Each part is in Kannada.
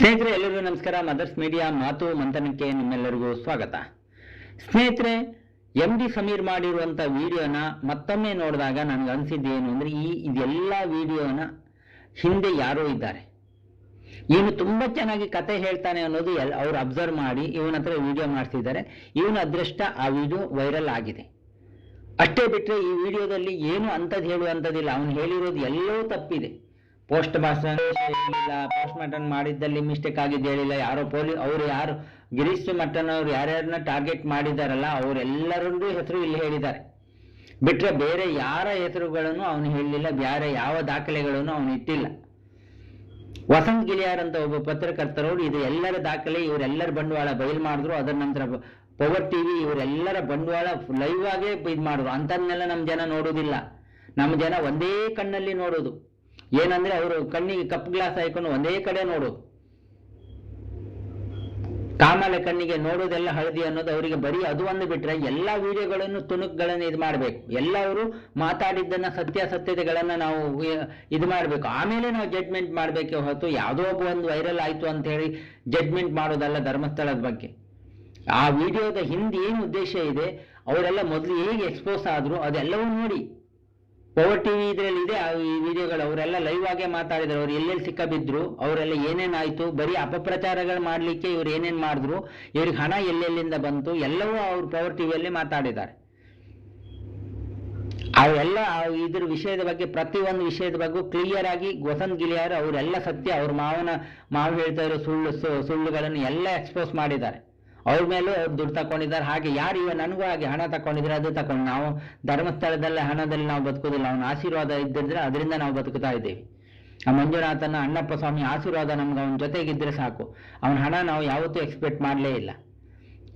ಸ್ನೇಹಿತರೆ ಎಲ್ಲರಿಗೂ ನಮಸ್ಕಾರ. ಮದರ್ಸ್ ಮೀಡಿಯಾ ಮಾತು ಮಂಥನಕ್ಕೆ ನಿಮ್ಮೆಲ್ಲರಿಗೂ ಸ್ವಾಗತ. ಸ್ನೇಹಿತರೆ ಎಂ ಡಿ ಸಮೀರ್ ಮಾಡಿರುವಂಥ ವಿಡಿಯೋನ ಮತ್ತೊಮ್ಮೆ ನೋಡಿದಾಗ ನನಗೆ ಅನಿಸಿದ್ದೇನು ಅಂದರೆ, ಈ ಇದೆಲ್ಲ ವಿಡಿಯೋನ ಹಿಂದೆ ಯಾರೋ ಇದ್ದಾರೆ. ಇವನು ತುಂಬ ಚೆನ್ನಾಗಿ ಕತೆ ಹೇಳ್ತಾನೆ ಅನ್ನೋದು ಎಲ್ ಅವ್ರು ಅಬ್ಸರ್ವ್ ಮಾಡಿ ಇವನ ಹತ್ರ ವಿಡಿಯೋ ಮಾಡ್ತಿದ್ದಾರೆ. ಇವನ ಅದೃಷ್ಟ ಆ ವಿಡಿಯೋ ವೈರಲ್ ಆಗಿದೆ. ಅಷ್ಟೇ ಬಿಟ್ಟರೆ ಈ ವಿಡಿಯೋದಲ್ಲಿ ಏನು ಅಂಥದ್ದು ಹೇಳುವಂಥದ್ದಿಲ್ಲ ಅವನು ಹೇಳಿರೋದು ಎಲ್ಲವೂ ತಪ್ಪಿದೆ. ಪೋಸ್ಟ್ ಮಾಸ್ಟರ್ ಹೇಳಿಲ್ಲ ಪೋಸ್ಟ್ ಮಾರ್ಟನ್ ಮಾಡಿದ್ದಲ್ಲಿ ಮಿಸ್ಟೇಕ್ ಆಗಿದ್ದು ಹೇಳಿಲ್ಲ, ಯಾರೋ ಪೊಲೀಸ್ ಅವರು ಯಾರು, ಗಿರೀಶ್ ಮಟ್ಟನ್ ಅವರು ಯಾರ್ಯಾರನ್ನ ಟಾರ್ಗೆಟ್ ಮಾಡಿದಾರಲ್ಲ ಅವರೆಲ್ಲರದ್ದು ಹೆಸರು ಇಲ್ಲಿ ಹೇಳಿದ್ದಾರೆ. ಬಿಟ್ಟರೆ ಬೇರೆ ಯಾರ ಹೆಸರುಗಳನ್ನು ಅವನು ಹೇಳಲಿಲ್ಲ, ಬೇರೆ ಯಾವ ದಾಖಲೆಗಳನ್ನು ಅವನು ಇಟ್ಟಿಲ್ಲ. ವಸಂತ್ ಗಿಳಿಯಾರ್ ಅಂತ ಒಬ್ಬ ಪತ್ರಕರ್ತರವರು ಇದು ಎಲ್ಲರ ದಾಖಲೆ, ಇವರೆಲ್ಲರ ಬಂಡವಾಳ ಬಯಲ್ ಮಾಡಿದ್ರು, ಅದರ ನಂತರ ಪವರ್ ಟಿವಿ ಇವರೆಲ್ಲರ ಬಂಡವಾಳ ಲೈವ್ ಆಗೇ ಇದು ಮಾಡಿದ್ರು ಅಂಥದ್ನೆಲ್ಲ ನಮ್ಮ ಜನ ನೋಡೋದಿಲ್ಲ. ನಮ್ಮ ಜನ ಒಂದೇ ಕಣ್ಣಲ್ಲಿ ನೋಡೋದು. ಏನಂದ್ರೆ ಅವರು ಕಣ್ಣಿಗೆ ಕಪ್ಪು ಗ್ಲಾಸ್ ಹಾಕೊಂಡು ಒಂದೇ ಕಡೆ ನೋಡು. ಕಾಮಾಲೆ ಕಣ್ಣಿಗೆ ನೋಡೋದೆಲ್ಲ ಹಳದಿ ಅನ್ನೋದು ಅವರಿಗೆ ಬರೀ ಅದು ಒಂದು ಬಿಟ್ರೆ ಎಲ್ಲ ವಿಡಿಯೋಗಳನ್ನು ತುಣುಕುಗಳನ್ನು ಇದು ಮಾಡಬೇಕು. ಎಲ್ಲವರು ಮಾತಾಡಿದ್ದನ್ನ ಸತ್ಯಾಸತ್ಯತೆಗಳನ್ನ ನಾವು ಇದು ಮಾಡಬೇಕು. ಆಮೇಲೆ ನಾವು ಜಡ್ಮೆಂಟ್ ಮಾಡಬೇಕೆ ಹೊರತು ಯಾವುದೋ ಒಂದು ವೈರಲ್ ಆಯ್ತು ಅಂತ ಹೇಳಿ ಜಡ್ಮೆಂಟ್ ಮಾಡೋದಲ್ಲ ಧರ್ಮಸ್ಥಳದ ಬಗ್ಗೆ. ಆ ವಿಡಿಯೋದ ಹಿಂದೆ ಏನು ಉದ್ದೇಶ ಇದೆ, ಅವರೆಲ್ಲ ಮೊದಲು ಹೇಗೆ ಎಕ್ಸ್ಪೋಸ್ ಆದ್ರು ಅದೆಲ್ಲವೂ ನೋಡಿ. ಪವರ್ ಟಿವಿ ಇದರಲ್ಲಿ ಇದೆ ಈ ವಿಡಿಯೋಗಳು ಅವರೆಲ್ಲ ಲೈವ್ ಆಗೇ ಮಾತಾಡಿದ್ರು. ಅವ್ರು ಎಲ್ಲೆಲ್ಲಿ ಸಿಕ್ಕಬಿದ್ರು, ಅವರೆಲ್ಲ ಏನೇನಾಯ್ತು ಬರೀ ಅಪಪ್ರಚಾರಗಳು ಮಾಡ್ಲಿಕ್ಕೆ ಇವ್ರು ಏನೇನು ಮಾಡಿದ್ರು, ಇವ್ರಿಗೆ ಹಣ ಎಲ್ಲೆಲ್ಲಿಂದ ಬಂತು, ಎಲ್ಲವೂ ಅವ್ರು ಪವರ್ ಟಿವಿಯಲ್ಲಿ ಮಾತಾಡಿದ್ದಾರೆ. ಅವೆಲ್ಲ ಇದ್ರ ವಿಷಯದ ಬಗ್ಗೆ ಪ್ರತಿಯೊಂದು ವಿಷಯದ ಬಗ್ಗೆ ಕ್ಲಿಯರ್ ಆಗಿ ವಸಂತ್ ಗಿಳಿಯಾರ್ ಅವರೆಲ್ಲ ಸತ್ಯ, ಅವ್ರ ಮಾವನ ಮಾವು ಹೇಳ್ತಾ ಇರೋ ಸುಳ್ಳು ಸುಳ್ಳುಗಳನ್ನು ಎಲ್ಲ ಎಕ್ಸ್ಪೋಸ್ ಮಾಡಿದ್ದಾರೆ. ಅವ್ರ ಮೇಲೂ ದುಡ್ಡು ತಕೊಂಡಿದ್ದಾರೆ. ಹಾಗೆ ಯಾರು ಇವ? ನನಗೂ ಹಾಗೆ ಹಣ ತಕೊಂಡಿದ್ರೆ ಅದು ತಕೊಂಡು ನಾವು ಧರ್ಮಸ್ಥಳದಲ್ಲೇ ಹಣದಲ್ಲಿ ನಾವು ಬದುಕೋದಿಲ್ಲ ಅವನ ಆಶೀರ್ವಾದ ಇದ್ದಿದ್ರೆ ಅದರಿಂದ ನಾವು ಬದುಕುತ್ತಾ ಇದ್ದೀವಿ. ಆ ಮಂಜುನಾಥನ ಅಣ್ಣಪ್ಪ ಸ್ವಾಮಿ ಆಶೀರ್ವಾದ ನಮ್ಗೆ ಅವನ ಜೊತೆಗಿದ್ರೆ ಸಾಕು. ಅವನ ಹಣ ನಾವು ಯಾವತ್ತೂ ಎಕ್ಸ್ಪೆಕ್ಟ್ ಮಾಡಲೇ ಇಲ್ಲ.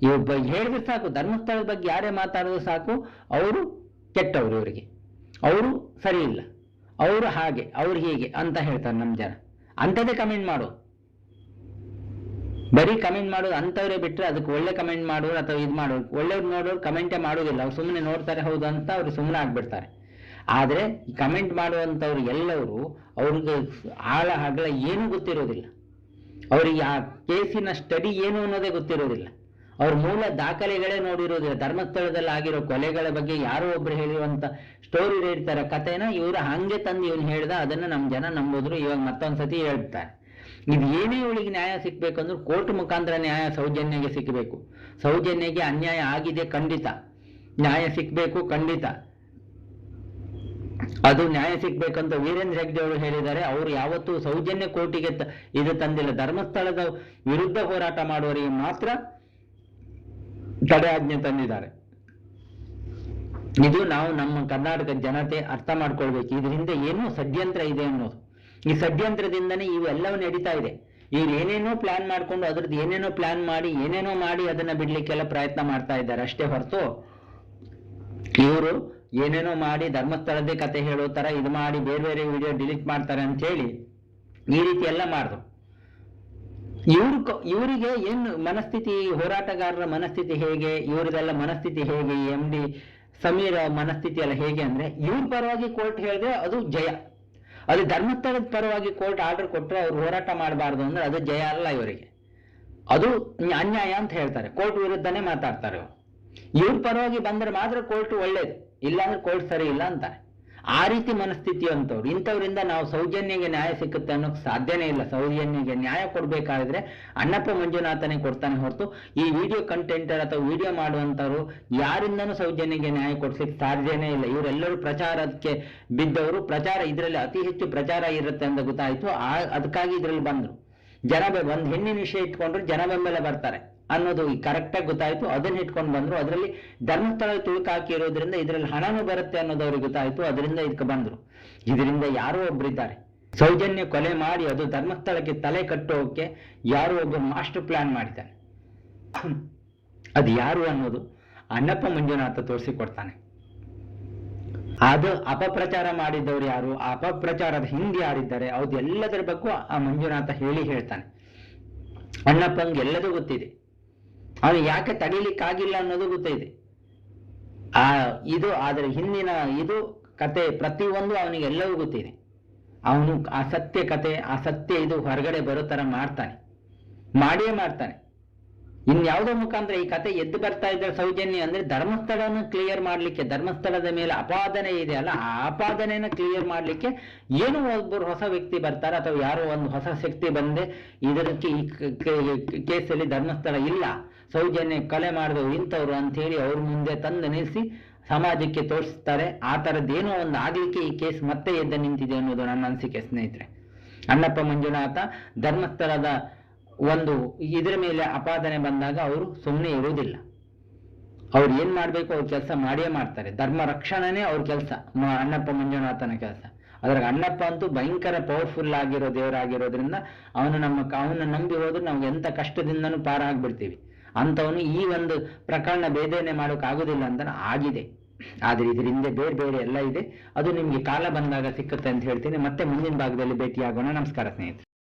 ಇವ್ ಹೇಳಿದ್ರೆ ಸಾಕು. ಧರ್ಮಸ್ಥಳದ ಬಗ್ಗೆ ಯಾರೇ ಮಾತಾಡಿದ್ರು ಸಾಕು. ಅವರು ಕೆಟ್ಟವರು ಇವರಿಗೆ. ಅವರು ಸರಿ ಇಲ್ಲ. ಅವರು ಹಾಗೆ, ಅವ್ರು ಹೀಗೆ ಅಂತ ಹೇಳ್ತಾರೆ ನಮ್ಮ ಜನ. ಅಂಥದ್ದೇ ಕಮೆಂಟ್ ಮಾಡು. ಬರೀ ಕಮೆಂಟ್ ಮಾಡೋದು ಅಂತವ್ರೆ ಬಿಟ್ಟರೆ ಅದಕ್ಕೆ ಒಳ್ಳೆ ಕಮೆಂಟ್ ಮಾಡೋರು ಅಥವಾ ಇದು ಮಾಡೋರು. ಒಳ್ಳೆಯವ್ರು ನೋಡೋರು ಕಮೆಂಟೇ ಮಾಡೋದಿಲ್ಲ. ಅವ್ರು ಸುಮ್ಮನೆ ನೋಡ್ತಾರೆ ಹೌದು ಅಂತ ಅವ್ರು ಸುಮ್ಮನೆ ಆಗ್ಬಿಡ್ತಾರೆ. ಆದರೆ ಕಮೆಂಟ್ ಮಾಡುವಂಥವ್ರು ಎಲ್ಲವರು ಅವ್ರಿಗೆ ಆಳ ಹಗಲ ಏನೂ ಗೊತ್ತಿರೋದಿಲ್ಲ. ಅವ್ರಿಗೆ ಆ ಕೇಸಿನ ಸ್ಟಡಿ ಏನು ಅನ್ನೋದೇ ಗೊತ್ತಿರೋದಿಲ್ಲ. ಅವ್ರ ಮೂಲ ದಾಖಲೆಗಳೇ ನೋಡಿರೋದಿಲ್ಲ. ಧರ್ಮಸ್ಥಳದಲ್ಲಿ ಆಗಿರೋ ಕೊಲೆಗಳ ಬಗ್ಗೆ ಯಾರೋ ಒಬ್ರು ಹೇಳಿರುವಂತ ಸ್ಟೋರಿ ಹೇಳ್ತಾರೆ ಕಥೆನ ಇವರು ಹಂಗೆ ತಂದು ಇವನು ಹೇಳ್ದ, ಅದನ್ನ ನಮ್ಮ ಜನ ನಂಬೋದ್ರು. ಇವಾಗ ಮತ್ತೊಂದ್ಸತಿ ಹೇಳ್ತಾರೆ. ಇದು ಏನೇ ಇವಳಿಗೆ ನ್ಯಾಯ ಸಿಕ್ಬೇಕಂದ್ರೆ ಕೋರ್ಟ್ ಮುಖಾಂತರ ನ್ಯಾಯ ಸೌಜನ್ಯಗೆ ಸಿಕ್ಕಬೇಕು ಸೌಜನ್ಯಗೆ ಅನ್ಯಾಯ ಆಗಿದೆ ಖಂಡಿತ. ನ್ಯಾಯ ಸಿಕ್ಬೇಕು ಖಂಡಿತ. ಅದು ನ್ಯಾಯ ಸಿಗ್ಬೇಕಂತ ವೀರೇಂದ್ರ ಹೆಗ್ಡೆ ಅವರು ಹೇಳಿದ್ದಾರೆ. ಅವರು ಯಾವತ್ತೂ ಸೌಜನ್ಯ ಕೋರ್ಟಿಗೆ ಇದು ತಂದಿಲ್ಲ. ಧರ್ಮಸ್ಥಳದ ವಿರುದ್ಧ ಹೋರಾಟ ಮಾಡುವವರಿಗೆ ಮಾತ್ರ ತಡೆಯಾಜ್ಞೆ ತಂದಿದ್ದಾರೆ. ಇದು ನಾವು ನಮ್ಮ ಕರ್ನಾಟಕ ಜನತೆ ಅರ್ಥ ಮಾಡ್ಕೊಳ್ಬೇಕು. ಇದರಿಂದ ಹಿಂದೆ ಏನೋ ಷಡ್ಯಂತ್ರ ಇದೆ ಅನ್ನೋದು. ಈ ಷಡ್ಯಂತ್ರದಿಂದನೇ ಇವೆಲ್ಲವೂ ನಡೀತಾ ಇದೆ. ಇವ್ರು ಏನೇನೋ ಪ್ಲಾನ್ ಮಾಡ್ಕೊಂಡು ಅದ್ರದ್ದು ಏನೇನೋ ಪ್ಲಾನ್ ಮಾಡಿ, ಏನೇನೋ ಮಾಡಿ ಅದನ್ನ ಬಿಡ್ಲಿಕ್ಕೆಲ್ಲ ಪ್ರಯತ್ನ ಮಾಡ್ತಾ ಇದ್ದಾರೆ. ಅಷ್ಟೇ ಹೊರತು ಇವರು ಏನೇನೋ ಮಾಡಿ ಧರ್ಮಸ್ಥಳದೇ ಕತೆ ಹೇಳೋ ತರ ಇದು ಮಾಡಿ ಬೇರೆ ಬೇರೆ ವಿಡಿಯೋ ಡಿಲೀಟ್ ಮಾಡ್ತಾರೆ ಅಂತ ಹೇಳಿ ಈ ರೀತಿ ಎಲ್ಲ ಮಾಡಿದ್ರು. ಇವ್ರು ಇವರಿಗೆ ಏನು ಮನಸ್ಥಿತಿ, ಹೋರಾಟಗಾರರ ಮನಸ್ಥಿತಿ ಹೇಗೆ, ಇವರದೆಲ್ಲ ಮನಸ್ಥಿತಿ ಹೇಗೆ, ಎಂ ಡಿ ಸಮೀರ್ ಮನಸ್ಥಿತಿ ಎಲ್ಲ ಹೇಗೆ ಅಂದ್ರೆ ಇವ್ರ ಪರವಾಗಿ ಕೋರ್ಟ್ ಹೇಳಿದ್ರೆ ಅದು ಜಯ. ಅದು ಧರ್ಮಸ್ಥಳದ ಪರವಾಗಿ ಕೋರ್ಟ್ ಆರ್ಡರ್ ಕೊಟ್ಟರೆ ಅವ್ರು ಹೋರಾಟ ಮಾಡಬಾರ್ದು ಅಂದ್ರೆ ಅದು ಜಯ ಅಲ್ಲ ಇವರಿಗೆ. ಅದು ನ್ಯ- ಅನ್ಯಾಯ ಅಂತ ಹೇಳ್ತಾರೆ. ಕೋರ್ಟ್ ವಿರುದ್ಧನೇ ಮಾತಾಡ್ತಾರೆ. ಇವ್ರ ಪರವಾಗಿ ಬಂದ್ರೆ ಮಾತ್ರ ಕೋರ್ಟ್ ಒಳ್ಳೇದು. ಇಲ್ಲಾಂದ್ರೆ ಕೋರ್ಟ್ ಸರಿ ಇಲ್ಲ ಅಂತಾರೆ. ಆ ರೀತಿ ಮನಸ್ಥಿತಿ ಅಂತವ್ರು. ಇಂಥವ್ರಿಂದ ನಾವು ಸೌಜನ್ಯಗೆ ನ್ಯಾಯ ಸಿಕ್ಕುತ್ತೆ ಅನ್ನೋಕೆ ಸಾಧ್ಯನೇ ಇಲ್ಲ. ಸೌಜನ್ಯಗೆ ನ್ಯಾಯ ಕೊಡ್ಬೇಕಾದ್ರೆ ಅಣ್ಣಪ್ಪ ಮಂಜುನಾಥನೇ ಕೊಡ್ತಾನೆ ಹೊರತು ಈ ವಿಡಿಯೋ ಕಂಟೆಂಟರ್ ಅಥವಾ ವಿಡಿಯೋ ಮಾಡುವಂತವ್ರು ಯಾರಿಂದನೂ ಸೌಜನ್ಯಗೆ ನ್ಯಾಯ ಕೊಡ್ಲಿಕ್ಕೆ ಸಾಧ್ಯನೇ ಇಲ್ಲ. ಇವರೆಲ್ಲರೂ ಪ್ರಚಾರಕ್ಕೆ ಬಿದ್ದವರು. ಪ್ರಚಾರ ಇದರಲ್ಲಿ ಅತಿ ಹೆಚ್ಚು ಪ್ರಚಾರ ಇರುತ್ತೆ ಅಂತ ಗೊತ್ತಾಯ್ತು. ಆ, ಅದಕ್ಕಾಗಿ ಇದರಲ್ಲಿ ಬಂದರು. ಜನ ಒಂದ್ ಹೆಣ್ಣಿನ ವಿಷಯ ಇಟ್ಕೊಂಡ್ರು ಜನ ಬೆಂಬಲ ಬರ್ತಾರೆ. ಅನ್ನೋದು ಕರೆಕ್ಟಾಗಿ ಗೊತ್ತಾಯ್ತು. ಅದನ್ನ ಇಟ್ಕೊಂಡು ಬಂದ್ರು. ಅದರಲ್ಲಿ ಧರ್ಮಸ್ಥಳ ತುಳುಕು ಹಾಕಿರೋದ್ರಿಂದ ಇದರಲ್ಲಿ ಹಣನೂ ಬರುತ್ತೆ ಅನ್ನೋದು ಅವ್ರಿಗೆ ಗೊತ್ತಾಯ್ತು. ಅದರಿಂದ ಇದಕ್ಕೆ ಬಂದ್ರು. ಇದರಿಂದ ಯಾರೋ ಒಬ್ಬರಿದ್ದಾರೆ ಸೌಜನ್ಯ ಕೊಲೆ ಮಾಡಿ ಅದು ಧರ್ಮಸ್ಥಳಕ್ಕೆ ತಲೆ ಕಟ್ಟೋಕೆ ಯಾರೋ ಒಬ್ಬ ಮಾಸ್ಟರ್ ಪ್ಲಾನ್ ಮಾಡಿದ್ದಾನೆ ಅದು ಯಾರು ಅನ್ನೋದು ಅಣ್ಣಪ್ಪ ಮಂಜುನಾಥ ತೋರಿಸಿಕೊಡ್ತಾನೆ. ಅದು ಅಪಪ್ರಚಾರ ಮಾಡಿದವರು ಯಾರು? ಅಪಪ್ರಚಾರದ ಹಿಂದೆ ಯಾರಿದ್ದಾರೆ? ಅದು ಎಲ್ಲದರ ಬಗ್ಗೂ ಆ ಮಂಜುನಾಥ ಹೇಳಿ ಹೇಳ್ತಾನೆ. ಅಣ್ಣಪ್ಪಂಗೆ ಎಲ್ಲದೂ ಗೊತ್ತಿದೆ. ಅವನು ಯಾಕೆ ತಡೀಲಿಕ್ಕಾಗಿಲ್ಲ ಅನ್ನೋದು ಗೊತ್ತಿದೆ ಆ, ಇದು ಅದರ ಹಿಂದಿನ ಇದು ಕತೆ ಪ್ರತಿಯೊಂದು ಅವನಿಗೆ ಎಲ್ಲವೂ ಗೊತ್ತಿದೆ. ಅವನು ಆ ಸತ್ಯ ಕತೆ ಆ ಸತ್ಯ ಇದು ಹೊರಗಡೆ ಬರೋ ತರ ಮಾಡ್ತಾನೆ. ಮಾಡಿಯೇ ಮಾಡ್ತಾನೆ. ಇನ್ಯಾವುದೋ ಮುಖಾಂತರ ಈ ಕತೆ ಎದ್ದು ಬರ್ತಾ ಇದ್ರೆ ಸೌಜನ್ಯ ಅಂದ್ರೆ ಧರ್ಮಸ್ಥಳನ ಕ್ಲಿಯರ್ ಮಾಡ್ಲಿಕ್ಕೆ, ಧರ್ಮಸ್ಥಳದ ಮೇಲೆ ಅಪಾದನೆ ಇದೆ ಅಲ್ಲ, ಆ ಅಪಾದನೆಯನ್ನು ಕ್ಲಿಯರ್ ಮಾಡ್ಲಿಕ್ಕೆ ಏನೋ ಒಬ್ಬರು ಹೊಸ ವ್ಯಕ್ತಿ ಬರ್ತಾರೆ ಅಥವಾ ಯಾರೋ ಒಂದು ಹೊಸ ಶಕ್ತಿ ಬಂದೆ, ಇದಕ್ಕೆ ಈ ಕೇಸಲ್ಲಿ ಧರ್ಮಸ್ಥಳ ಇಲ್ಲ, ಸೌಜನ್ಯ ಕಲೆ ಮಾಡಿದವರು ಇಂಥವ್ರು ಅಂತ ಹೇಳಿ ಅವ್ರ ಮುಂದೆ ತಂದು ನಿಲ್ಲಿಸಿ ಸಮಾಜಕ್ಕೆ ತೋರಿಸ್ತಾರೆ. ಆ ಥರದ್ದೇನೋ ಒಂದು ಆಗ್ಲಿಕ್ಕೆ ಈ ಕೇಸ್ ಮತ್ತೆ ಎದ್ದು ನಿಂತಿದೆ ಅನ್ನೋದು ನನ್ನ ಅನಿಸಿಕೆ ಸ್ನೇಹಿತರೆ. ಅಣ್ಣಪ್ಪ ಮಂಜುನಾಥ ಧರ್ಮಸ್ಥಳದ ಒಂದು ಇದರ ಮೇಲೆ ಅಪಾದನೆ ಬಂದಾಗ ಅವರು ಸುಮ್ಮನೆ ಇರುವುದಿಲ್ಲ. ಅವ್ರು ಏನ್ ಮಾಡ್ಬೇಕು? ಅವ್ರ ಕೆಲಸ ಮಾಡಿಯೇ ಮಾಡ್ತಾರೆ. ಧರ್ಮ ರಕ್ಷಣೆನೇ ಅವ್ರ ಕೆಲಸ. ಅಣ್ಣಪ್ಪ ಮಂಜುನಾಥನ ಕೆಲಸ. ಅದ್ರಾಗ ಅಣ್ಣಪ್ಪ ಅಂತೂ ಭಯಂಕರ ಪವರ್ಫುಲ್ ಆಗಿರೋ ದೇವರಾಗಿರೋದ್ರಿಂದ ಅವನು ನಮ್ಮ ಅವನ ನಂಬಿ ಹೋದ್ರೆ ನಾವು ಎಂತ ಕಷ್ಟದಿಂದನೂ ಪಾರ ಆಗ್ಬಿಡ್ತೀವಿ ಅಂಥವನು ಈ ಒಂದು ಪ್ರಕರಣ ಭೇದನೆ ಮಾಡೋಕೆ ಆಗೋದಿಲ್ಲ ಅಂತ ಆಗಿದೆ. ಆದ್ರೆ ಇದ್ರ ಹಿಂದೆ ಬೇರೆ ಬೇರೆ ಎಲ್ಲ ಇದೆ. ಅದು ನಿಮ್ಗೆ ಕಾಲ ಬಂದಾಗ ಸಿಕ್ಕುತ್ತೆ ಅಂತ ಹೇಳ್ತೀನಿ. ಮತ್ತೆ ಮುಂದಿನ ಭಾಗದಲ್ಲಿ ಭೇಟಿಯಾಗೋಣ. ನಮಸ್ಕಾರ ಸ್ನೇಹಿತರೆ.